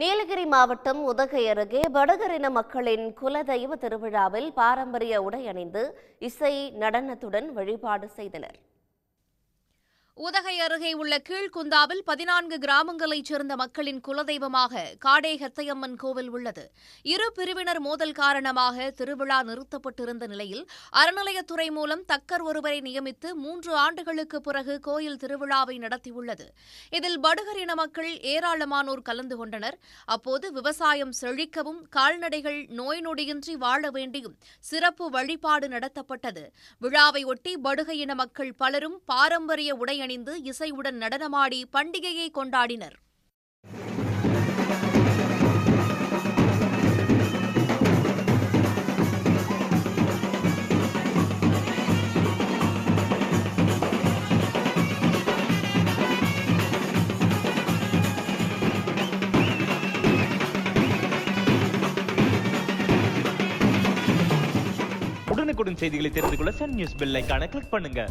நீலகிரி மாவட்டம் உதகை அருகே வடகரின மக்களின் குலதெய்வ திருவிழாவில் பாரம்பரிய உடை அணிந்து இசை நடனத்துடன் வழிபாடு செய்தனர். உதகை அருகே உள்ள கீழ்குந்தாவில் பதினான்கு கிராமங்களைச் சேர்ந்த மக்களின் குலதெய்வமாக காடே ஹெத்தையம்மன் கோவில் உள்ளது. இரு பிரிவினர் மோதல் காரணமாக திருவிழா நிறுத்தப்பட்டிருந்த நிலையில் அறநிலையத்துறை மூலம் தக்கர் ஒருவரை நியமித்து மூன்று ஆண்டுகளுக்கு பிறகு கோயில் திருவிழாவை நடத்தியுள்ளது. இதில் படுகர் இன மக்கள் ஏராளமானோர் கலந்து கொண்டனர். அப்போது விவசாயம் செழிக்கவும் கால்நடைகள் நோய் நொடியின்றி வாழ வேண்டியும் சிறப்பு வழிபாடு நடத்தப்பட்டது. விழாவை ஒட்டி படுகை இன மக்கள் பலரும் பாரம்பரிய உடை அணிந்து இசையுடன் நடனமாடி பண்டிகையை கொண்டாடினர். உடனுக்குடன் செய்திகளை தெரிந்து கொள்ள சன் நியூஸ் பெல் ஐக்கான கிளிக் பண்ணுங்க.